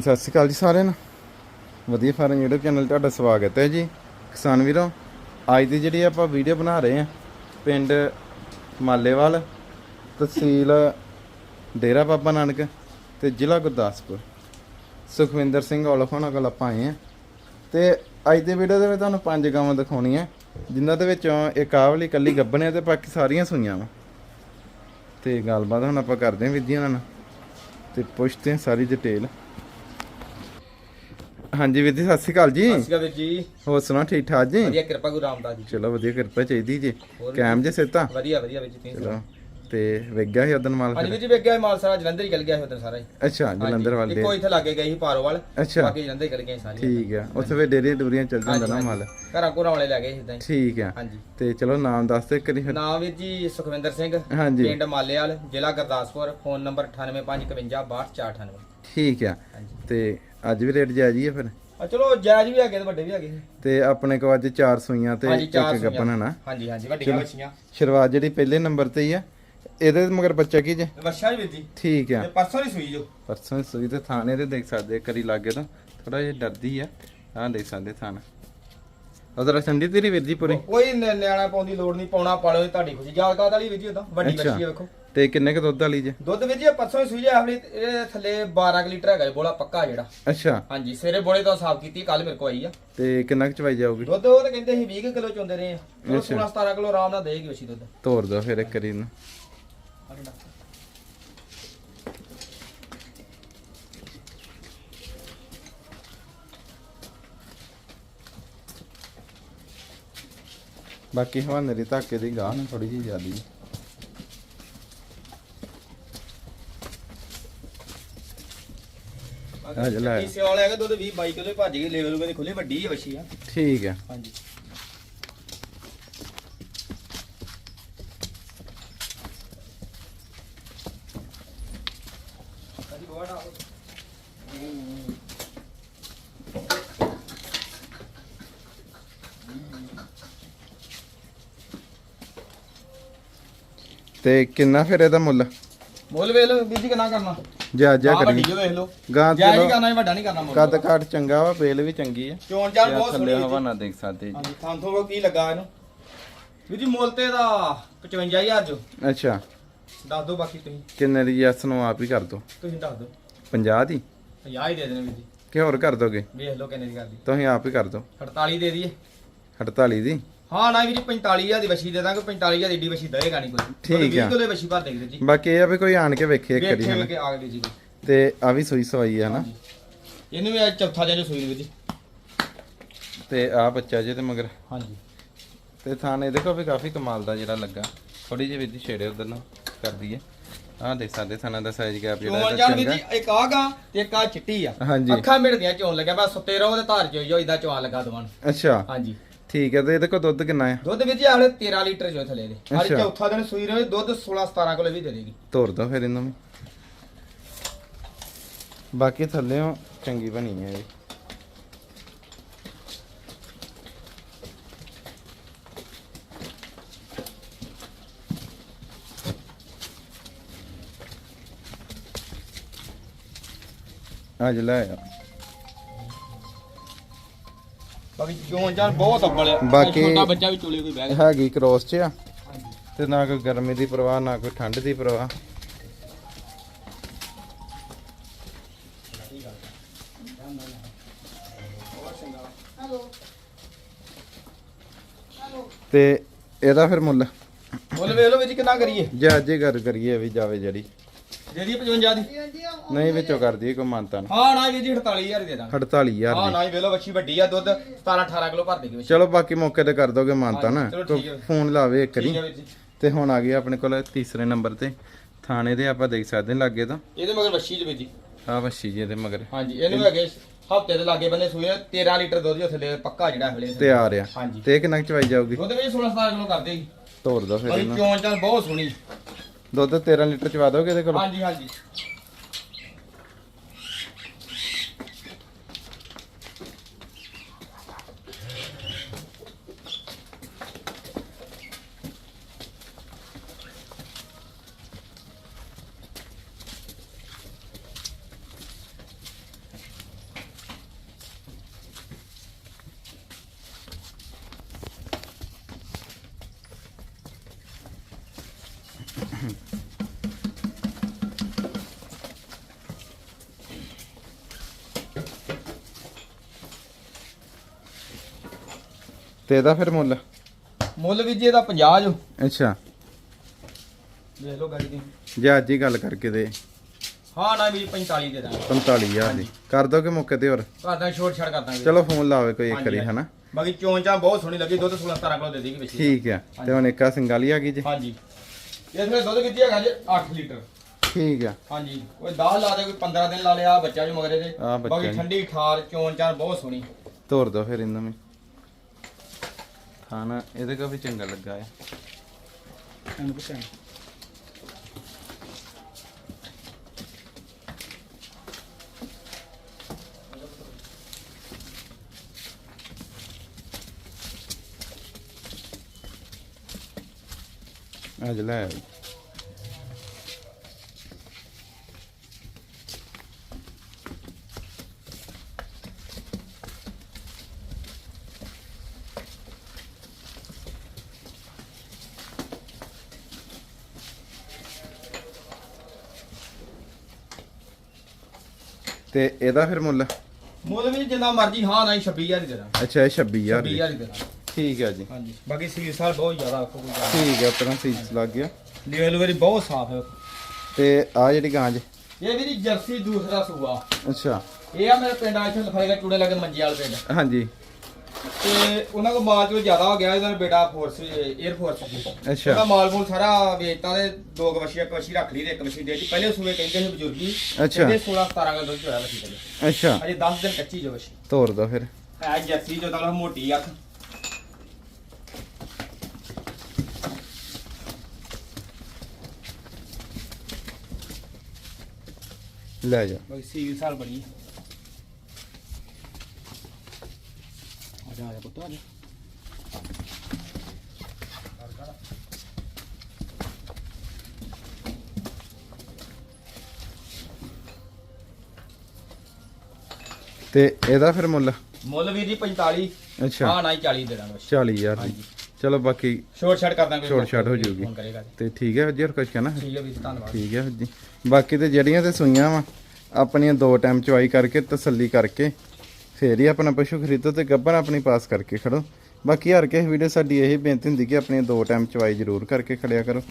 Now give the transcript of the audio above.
ਸਤਿ ਸ਼੍ਰੀ ਅਕਾਲ ਜੀ ਸਾਰਿਆਂ ਨੂੰ। ਵਧੀਆ ਫਾਰਮ YouTube ਚੈਨਲ ਤੁਹਾਡਾ ਸਵਾਗਤ ਹੈ ਜੀ। ਕਿਸਾਨ ਵੀਰੋ, ਅੱਜ ਦੀ ਜਿਹੜੀ ਆਪਾਂ ਵੀਡੀਓ ਬਣਾ ਰਹੇ ਹਾਂ, ਪਿੰਡ ਮਾਲੇਵਾਲ, ਤਹਿਸੀਲ ਡੇਰਾ ਬਾਬਾ ਨਾਨਕ ਤੇ ਜ਼ਿਲ੍ਹਾ ਗੁਰਦਾਸਪੁਰ। ਸੁਖਵਿੰਦਰ ਸਿੰਘ ਔਲਖ ਹੋਣਾ ਕੋਲ ਆਪਾਂ ਆਏ ਹਾਂ। ਤੇ ਅੱਜ ਦੀ ਵੀਡੀਓ ਦੇ ਵਿੱਚ ਤੁਹਾਨੂੰ ਪੰਜ ਗਾਵਾਂ ਦਿਖਾਉਣੀਆਂ ਜਿਨ੍ਹਾਂ ਦੇ ਵਿੱਚੋਂ ਇੱਕ ਆਹ ਵਾਲੀ ਕੱਲੀ ਗੱਭਣ ਹੈ ਤੇ ਬਾਕੀ ਸਾਰੀਆਂ ਸੂਈਆਂ ਵਾ। ਤੇ ਗੱਲਬਾਤ ਹੁਣ ਆਪਾਂ ਕਰਦੇ ਹਾਂ ਵੀਰ ਜੀ ਉਹਨਾਂ ਨਾਲ। ਤੇ ਪੁੱਛਦੇ ਹਾਂ ਸਾਰੀ ਡਿਟੇਲ ਹਾਂਜੀ ਵੀਰ ਜੀ ਸਤਿ ਸ਼੍ਰੀ ਅਕਾਲ ਜੀ। ਸਤਿ ਸ਼੍ਰੀ ਅਕਾਲ ਜੀ। ਹੋਰ ਸੁਣਾ ਠੀਕ ਠਾਕ ਜੀ? ਵਧੀਆ ਕਿਰਪਾ ਗੁਰੂ ਰਾਮਦਾਸ ਜੀ ਚਲੋ ਵਧੀਆ ਕਿਰਪਾ ਚਾਹੀਦੀ ਜੀ। ਕੈਮ ਜੇ? ਸਿੱਤਾ ਵਧੀਆ ਵਧੀਆ ਵੀਰ ਜੀ ਚਲੋ। ਤੇ ਵੇਗਿਆ ਸੀ ਉਦੋਂ ਮਾਲ ਹਾਂਜੀ ਫਿਰ? ਵੀਰ ਜੀ ਵੇਖ ਗਿਆ ਮਾਲ ਸਾਰਾ ਜਲੰਧਰ ਹੀ ਚਲ ਗਿਆ ਸੀ ਉਧਰ ਸਾਰਾ ਹੀ। ਅੱਛਾ ਜਲੰਧਰ ਵਾਲੇ ਇੱਕੋ ਇੱਥੇ ਲਾਗੇ ਗਈ ਸੀ ਪਾਰੋਵਾਲ। ਅੱਛਾ। ਬਾਕੀ ਜਲੰਧਰ ਹੀ ਚਲ ਗਏ ਸਾਰੀਆਂ। ਠੀਕ ਆ। ਉੱਥੇ ਵੀ ਡੇਰੀ ਡੂਰੀਆਂ ਚੱਲ ਜਾਂਦਾ ਨਾ ਮਾਲ। ਘਰਾਂ ਘਰਾਂ ਵਾਲੇ ਲੈ ਗਏ ਸੀ ਇਦਾਂ ਹੀ। ਠੀਕ ਆ। ਹਾਂਜੀ। ਤੇ ਚਲੋ ਨਾਮ ਦੱਸ ਦੇ ਕਰੀ ਫਿਰ। ਨਾਮ ਵੀਰ ਜੀ ਸੁਖਵਿੰਦਰ ਸਿੰਘ। ਹਾਂਜੀ। ਪਿੰਡ ਮਾਲੇਵਾਲ ਜ਼ਿਲ੍ਹਾ ਗੁਰਦਾਸਪੁਰ। ਫੋਨ ਨੰਬਰ 9851526498 ਠੀਕ ਆ। ਹਾਂਜੀ। ਤੇ ਅੱਜ ਵੀ ਰੇਟ ਜਾਇਜ਼ ਹੀ ਆ ਫਿਰ? ਆ ਚਲੋ ਜਾਇਜ਼ ਵੀ ਹੈਗੇ ਤੇ ਵੱਡੇ ਵੀ ਹੈਗੇ ਤੇ ਆਪਣੇ ਕੋਲ ਅੱਜ ਚਾਰ ਸੂਈਆਂ ਤੇ ਹਾਂਜੀ ਚਾਰ ਇੱਕ ਗੱਪਨ ਹੈ ਨਾ ਹਾਂਜੀ ਹਾਂਜੀ ਵੱਡੀਆਂ ਬੱਚੀਆਂ ਸ਼ੁਰੂਆਤ ਜਿਹੜੀ ਪਹਿਲੇ ਨੰਬਰ ਤੇ ਹੀ ਆ। ਇਹਦੇ ਮਗਰ ਬੱਚਾ ਕੀ ਜੇ? ਵਰਸ਼ਾ ਵੀ ਵੀਰ ਜੀ ਠੀਕ ਆ। ਤੇ ਪਰਸੋਂ ਹੀ ਸੂਈ ਜੋ। ਪਰਸੋਂ ਸੂਈ ਤੇ ਥਾਣੇ ਤੇ ਦੇਖ ਸਕਦੇ ਆ, ਕਰੀ ਲਾਗੇ ਤਾਂ। ਥੋੜਾ ਜਿਹਾ ਡਰਦੀ ਆ। ਆਹ ਦੇਖ ਸਕਦੇ ਥਾਣਾ। ਉਧਰ ਠੰਡੀ ਤੇਰੀ ਵੀਰ ਜੀ ਪੂਰੀ। ਕੋਈ ਨਿਆਣਾ ਪਾਉਣ ਦੀ ਲੋੜ ਨਹੀਂ ਪਾਉਣਾ ਪਾਲੋ ਤੁਹਾਡੀ ਖੁਸ਼ੀ। ਜਾਗਦਾਦ ਵਾਲੀ ਵੀਰ ਜੀ ਵੱਡੀ। ਬੱਚੀ ਹੈ ਵੇਖੋ। ਤੇ ਕਿੰਨੇ ਕ ਦੁੱਧ ਵਾਲੀ ਜੇ? ਦੁੱਧ ਵੀਰ ਜੀ ਪਰਸੋਂ ਹੀ ਸੂਈ ਜਾ ਆਪਣੀ ਇਹ ਥੱਲੇ 12 ਕੁ ਲੀਟਰ ਹੈਗਾ ਜੀ, ਬੋਲਾ ਪੱਕਾ ਜਿਹੜਾ। ਅੱਛਾ। ਹਾਂਜੀ ਸਵੇਰੇ ਬੋਲੇ ਤੋਂ ਸਾਫ਼ ਕੀਤੀ ਕੱਲ ਮੇਰੇ ਕੋ ਆਈ ਆ। ਤੇ ਕਿੰਨਾ ਕੁ ਚਵਾਈ ਜਾਊਗੀ? ਦੁੱਧ ਉਹ ਤਾਂ ਕਹਿੰਦੇ ਸੀ 20 ਕਿਲੋ ਚੋਂਦੇ ਰਹੇ ਆ। ਚਲੋ ਅੱਛਾ। 16 17 ਕਿਲੋ ਆਰਾਮ ਨਾਲ ਦੇਗੀ ਵਸੀ ਦੁੱਧ। ਤੋਰ ਦੋ ਫਿਰ ਇੱਕ ਕਰੀ ਨੂੰ ਬਾਕੀ ਹਵਾਨੇ ਦੀ ਧਾਕੇ ਦੀ ਗਾਹ ਨਾ ਥੋੜੀ ਜਿਹੀ ਜ਼ਿਆਦੀ। ਆ ਜਾ ਲੈ। ਇਸੇ ਵਾਲੇ ਹੈਗੇ ਦੁੱਧ 20 22 ਕਿਲੋ ਭੱਜ ਗਈ ਲੈਵਲ ਉਹਦੇ ਖੁੱਲੇ ਵੱਡੀ ਹੈ ਵਸੀ ਆ। ਠੀਕ ਹੈ ਹਾਂਜੀ। ਤੇ ਕਿੰਨਾ ਫਿਰ ਇਹਦਾ ਮੁੱਲ? ਮੁੱਲ ਵੇਖ ਲਓ ਵੀਰ ਜੀ ਕਿੰਨਾ ਕਰਨਾ। ਜਾ ਜਾ ਕਰੀ ਜੋ ਵੇਖ ਲਓ। ਗਾਂ ਜਾਇਜ਼ ਚਲੋ। ਹੀ ਕਰਨਾ ਹੈ ਵੱਡਾ ਨਹੀਂ ਕਰਨਾ ਮੁੱਲ। ਕੱਦ ਕਾਟ ਚੰਗਾ ਵਾ ਬੇਲ ਵੀ ਚੰਗੀ ਆ। ਚੋਣ ਚਾਲ ਤੇ ਬਹੁਤ ਥੱਲੇ ਸੋਹਣੀ ਹਵਾ ਹੈ ਨਾ ਦੇਖ ਸਕਦੇ। ਜੀ। ਹਾਂਜੀ ਥਾਂ ਤੋਂ ਕੀ ਲੱਗਾ ਇਹਨੂੰ। ਵੀਰ ਜੀ ਮੁੱਲ ਤੇ ਦਾ 55000 ਜੋ। ਅੱਛਾ। ਦੱਸ ਦਿਓ ਬਾਕੀ ਤੁਸੀਂ। ਕਿੰਨੇ ਦੀ ਯੈਸ ਨੂੰ ਆਪ ਹੀ ਕਰ ਦੋ ਤੁਸੀਂ ਦੱਸ ਦਿਓ। 50 ਦੀ? 50 ਹੀ ਦੇ ਦੇਣੇ ਵੀਰ ਜੀ। ਕਿ ਹੋਰ ਕਰ ਦੋਗੇ? ਵੇਖ ਲਓ ਕਿੰਨੇ ਦੀ ਕਰਦੀ ਤੁਸੀਂ ਆਪ ਹੀ ਕਰ ਦੋ 48 ਦੇ ਦਈਏ। 48 ਦੀ? ਹਾਂ ਨਾ ਵੀਰ ਜੀ 45000 ਦੀ ਵਛੀ ਦੇ ਦਾਂਗੇ। 45000 ਦੀ ਏਡੀ ਵਛੀ ਦਏਗਾ ਨਹੀਂ ਕੋਈ। ਠੀਕ ਆ। 20 ਕਿਲੋ ਵਛੀ ਭਰ ਦੇਗੇ ਜੀ। ਬਾਕੀ ਇਹ ਆ ਵੀ ਕੋਈ ਆਣ ਕੇ ਵੇਖੇ ਇੱਕ ਕਰੀ ਵੇਖੇ ਕਿ ਆ ਗਏ ਜੀ। ਤੇ ਆ ਵੀ ਸੂਈ ਸਵਾਈ ਆ ਨਾ। ਇਹਨੂੰ ਵੀ ਅੱਜ ਚੌਥਾ ਦਿਨ ਸੂਈ ਵੀਰ ਜੀ। ਤੇ ਆ ਬੱਚਾ ਜੇ ਤੇ ਮਗਰ। ਹਾਂਜੀ। ਤੇ ਥਾਣੇ ਦੇਖੋ ਵੀ ਕਾਫੀ ਕਮਾਲ ਦਾ ਜਿਹੜਾ ਲੱਗਾ। ਥੋੜੀ ਜਿਹੀ ਵਿੱਦੀ ਛੇੜੇ ਉਧਰ ਨੂੰ। ਕਰਦੀ ਹੈ। ਆਹ ਦੇਖ ਸਕਦੇ ਥਾਣਾ ਦਾ ਸਾਈਜ਼ ਗੈਪ ਜਿਹੜਾ ਚੋਣ ਜਾਣ ਚੰਗਾ। ਜੀ ਇੱਕ ਆ ਗਾ ਤੇ ਇੱਕ ਆ ਚਿੱਟੀ ਆ। ਹਾਂਜੀ। ਅੱਖਾਂ ਮਿਟਦੀਆਂ ਚੋਣ ਲੱਗਿਆ ਬਸ ਸੁੱਤੇ ਰਹੋ ਤੇ ਧਾਰ ਜੋ ਇਦਾਂ ਚਵਾ ਲਗਾ ਦਵਾਂ ਅੱਛਾ। ਹਾਂਜੀ। ਠੀਕ ਹੈ ਤੇ ਇਹਦੇ ਕੋਲ ਦੁੱਧ ਕਿੰਨਾ ਆ ਦੁੱਧ ਜੀ ਆਲੇ 13 ਲੀਟਰ ਜੋ ਥੱਲੇ ਦੇ। ਅੱਜ ਅੱਛਾ। ਚੌਥਾ ਦਿਨ ਸੂਈ ਰਹੇ ਦੁੱਧ 16 17 ਕਿਲੋ ਵੀ ਦੇ ਦੇਗੀ ਤੋਰ ਦੋ ਫਿਰ ਇਹਨੂੰ ਵੀ ਬਾਕੀ ਥੱਲੇੋਂ ਚੰਗੀ ਬਣੀ ਹੈ ਇਹ। ਅੱਜ ਲੈ ਆ। ਬਾਕੀ ਚੋਣ ਜਾਣ ਬਹੁਤ ਅੱਬਲ ਆ ਬਾਕੀ- ਛੋਟਾ ਬੱਚਾ ਵੀ ਚੋਲੇ ਕੋਈ ਬਹਿ ਗਿਆ। ਹੈਗੀ ਕ੍ਰੋਸ ਚ ਆ। ਤੇ ਨਾ ਕੋਈ ਗਰਮੀ ਦੀ ਪਰਵਾਹ ਨਾ ਕੋਈ ਠੰਡ ਦੀ ਪਰਵਾਹ। ਤੇ ਇਹਦਾ ਫਿਰ ਮੁੱਲ? ਮੁੱਲ ਵੇਖ ਲਓ ਜੀ ਕਿੰਨਾ ਕਰੀਏ। ਜੇ ਅੱਜ ਹੀ ਗੱਲ ਕਰੀਏ ਵੀ ਜਾਵੇ ਜਿਹੜੀ। ਜਿਹੜੀ 55 ਦੀ? ਨਹੀਂ ਵਿੱਚੋਂ ਕਰ ਦਈਏ ਕੋਈ ਮਾਨਤਾ ਨਾ ਹਾਂ ਨਾ ਵੀਰ ਜੀ 48000 ਦੇ ਦਾਂਗੇ। 48000 ਹਾਂ ਦੀ। ਨਾ ਹੀ ਵੇਖ ਲਓ ਵੱਛੀ ਵੱਡੀ ਆ ਦੁੱਧ 17 18 ਕਿਲੋ ਭਰ ਦੇਗੀ ਚਲੋ ਬਾਕੀ ਮੌਕੇ ਤੇ ਕਰ ਦੋਗੇ ਮਾਨਤਾ ਨਾ। ਚਲੋ ਠੀਕ ਹੈ। ਫੋਨ ਲਾਵੇ ਇੱਕ ਠੀਕ ਵਾਰੀ ਹੈ ਵੀਰ ਜੀ। ਤੇ ਹੁਣ ਆ ਗਏ ਆਪਣੇ ਕੋਲ ਤੀਸਰੇ ਨੰਬਰ ਤੇ। ਥਾਣੇ ਦੇ ਆਪਾਂ ਦੇਖ ਸਕਦੇ ਹਾਂ ਲਾਗੇ ਤਾਂ। ਇਹਦੇ ਮਗਰ ਵੱਛੀ ਜੀ ਵੀਰ ਜੀ। ਆ ਵੱਛੀ ਜੀ ਇਹਦੇ ਮਗਰ। ਹਾਂਜੀ ਇਹਨੂੰ ਹੈਗੇ ਹਫ਼ਤੇ ਦੇ ਲਾਗੇ ਬੰਨੇ ਸੂਏ 13 ਲੀਟਰ ਦੁੱਧ ਜੋ ਥੱਲੇ ਪੱਕਾ ਜਿਹੜਾ ਹਲੇ। ਤਿਆਰ ਆ। ਹਾਂਜੀ। ਤੇ ਕਿੰਨਾ ਕੁ ਚਵਾਈ ਜਾਊਗੀ? ਦੁੱਧ ਵਿੱਚ 16 17 ਕਿਲੋ ਕਰ ਦੇਗੀ। ਤੋਰ ਦੋ ਫਿਰ ਬਾਕੀ ਇਹਨੂੰ। ਚੋਣ ਚਾਲ ਬਹੁਤ ਸੋਹਣੀ। ਦੁੱਧ 13 ਲੀਟਰ ਚਵਾ ਦੋਗੇ ਇਹਦੇ ਕੋਲ? ਹਾਂਜੀ ਹਾਂਜੀ। ਤੇ ਇਹਦਾ ਫਿਰ ਮੁੱਲ? ਮੁੱਲ ਵੀਰ ਜੀ ਇਹਦਾ 50 ਜੋ। ਅੱਛਾ। ਦੇਖ ਲਓ ਗਾੜੀ ਦੀ। ਜੇ ਅੱਜ ਹੀ ਗੱਲ ਕਰਕੇ ਦੇ। ਹਾਂ ਨਾ ਵੀਰ 45 ਦੇ ਦਾਂਗੇ। 45000 ਦੀ। ਕਰ ਦੋਗੇ ਮੌਕੇ ਤੇ ਹੋਰ? ਘਰ ਦਾ ਛੋਟ ਛੜ ਕਰ ਦਾਂਗੇ। ਚਲੋ ਫੋਨ ਲਾਵੇ ਕੋਈ ਇੱਕ ਵਾਰੀ। ਹਨਾ? ਬਾਕੀ ਚੋਣ ਚਾਂ ਬਹੁਤ ਸੋਹਣੀ ਲੱਗੀ ਦੁੱਧ 16 17 ਕਿਲੋ ਦੇ ਦੇਗੀ ਵਿੱਚ ਠੀਕ ਆ। ਤੇ ਹੁਣ ਇੱਕਾ ਸਿੰਗਾਲੀ ਆ ਗਈ ਜੀ। ਹਾਂਜੀ। ਇਸ ਵੇਲੇ ਦੁੱਧ ਕਿੱਥੇ ਹੈਗਾ ਜੀ? 8 ਲੀਟਰ। ਠੀਕ ਆ। ਹਾਂਜੀ। ਕੋਈ 10 ਲਾ ਦੇ ਕੋਈ 15 ਦਿਨ ਲਾ ਲਿਆ ਬੱਚਾ ਜੋ ਮਗਰੇ ਦੇ। ਬਾਕੀ। ਠੰਡੀ ਠਾਰ ਚੋਣ ਚਾਂ ਬਹੁਤ ਸੋਹਣੀ। ਤੋਰ ਦੋ ਫਿਰ ਇਹਨਾਂ ਨੂੰ। ਖਾਣਾ ਇਹਦੇ ਕੋ ਵੀ ਚੰਗਾ ਲੱਗਾ ਹੈ ਇਹਨੂੰ ਪੁੱਛਾਂ ਅੱਜ ਲੈ ਤੇ ਇਹਦਾ ਫਿਰ ਮੁੱਲ? ਮੁੱਲ ਵੀ ਜਿੰਨਾ ਮਰਜ਼ੀ ਹਾਂ ਨਾ 26000 ਹੀ ਦੇ ਦਾਂ ਅੱਛਾ ਇਹ 26000 ਦੀ 26000 ਹੀ। ਦੇ ਦਾਂ ਠੀਕ ਹੈ ਜੀ। ਹਾਂਜੀ ਬਾਕੀ ਸੀਲ ਸਾਲ ਬਹੁਤ ਜ਼ਿਆਦਾ ਆਖੋ ਕੋਈ ਜ਼ਿਆਦਾ ਠੀਕ ਹੈ ਉਤਰਾ ਸੀਸ ਲੱਗ ਗਿਆ। ਡਿਲੀਵਰੀ ਬਹੁਤ ਸਾਫ਼ ਹੈ। ਤੇ ਆ ਜਿਹੜੀ ਗਾਂ ਜੀ? ਇਹ ਵੀ ਜੀ ਜਰਸੀ ਦੂਸਰਾ ਸੂਆ। ਅੱਛਾ। ਇਹ ਆ ਮੇਰੇ ਪਿੰਡ ਆ ਇੱਥੇ ਲਫਾਏਗਾ ਚੂੜੇ ਲੱਗੇ ਮੰਜੀ ਵਾਲੇ ਪਿੰਡ। ਹਾਂਜੀ। ਤੇ ਉਹਨਾਂ ਕੋਲ ਮਾਲ ਜੋ ਜ਼ਿਆਦਾ ਹੋ ਗਿਆ ਇਹਦਾ ਬੇਟਾ ਫੋਰਸ 에ਅਰ ਫੋਰਸ ਸੀ ਅੱਛਾ। ਉਹਦਾ ਮਾਲ ਮੂਲ ਸਾਰਾ ਵੇਚਤਾ ਤੇ ਦੋ ਕਵਸ਼ੀ ਇੱਕ ਕਵਸ਼ੀ ਰੱਖ ਲਈ ਤੇ ਇੱਕ ਕਵਸ਼ੀ ਦੇ ਦਿੱਤੀ। ਪਹਿਲੇ ਸੂਏ ਕਹਿੰਦੇ ਸੀ ਬਜ਼ੁਰਗੀ ਅੱਛਾ। ਕਹਿੰਦੇ 16 17 ਕਿਲੋ ਦੁੱਧ ਹੋਇਆ ਵਸ਼ੀ ਦੇ ਅੱਛਾ। ਅਜੇ 10 ਦਿਨ ਕੱਚੀ ਜੋ ਵਸ਼ੀ ਤੋਰ ਦੋ ਫਿਰ। ਹੈ ਜਰਸੀ ਜੋ ਤਾਂ ਮੋਟੀ ਅੱਖ। ਲੈ ਜਾ। ਬਾਕੀ ਸੀਲ ਸਾਲ ਬਣੀ। ਆ ਜਾ ਆ ਜਾ ਪੁੱਤ ਆ ਜਾ ਤੇ ਇਹਦਾ ਫਿਰ ਮੁੱਲ? ਮੁੱਲ ਵੀਰ ਜੀ 45 ਅੱਛਾ। ਹਾਂ ਨਾ ਹੀ 40 ਦੇ ਦਾਂਗੇ। ਵਸ਼ੀ 40000 ਦੀ। ਚਲੋ ਬਾਕੀ ਸ਼ੋਰਟ ਸ਼ਾਟ ਕਰ ਦਾਂਗੇ। Short short ਹੋ ਜਾਊਗੀ। ਫੋਨ ਕਰੇਗਾ ਜੀ। ਤੇ ਠੀਕ ਹੈ ਜੀ ਹੋਰ ਕੁਝ ਕਹਿਣਾ? ਠੀਕ ਹੈ ਵੀਰ ਧੰਨਵਾਦ। ਠੀਕ ਹੈ ਜੀ। ਬਾਕੀ ਤੇ ਜਿਹੜੀਆਂ ਤੇ ਸੂਈਆਂ ਵਾ ਆਪਣੀਆਂ ਦੋ ਟਾਈਮ ਚਵਾਈ ਕਰਕੇ ਤਸੱਲੀ ਕਰਕੇ ਫੇਰ ਹੀ ਆਪਣਾ ਪਸ਼ੂ ਖਰੀਦੋ ਤੇ ਗੱਭਰ ਆਪਣੀ ਪਾਸ ਕਰਕੇ ਖੜੋ। ਬਾਕੀ ਹਰ ਕਿਸੇ ਵੀਡੀਓ ਸਾਡੀ ਇਹ ਬੇਨਤੀ ਹੁੰਦੀ ਕਿ ਆਪਣੀਆਂ ਦੋ ਟਾਈਮ ਚਵਾਈ ਜ਼ਰੂਰ ਕਰਕੇ ਖੜਿਆ ਕਰੋ।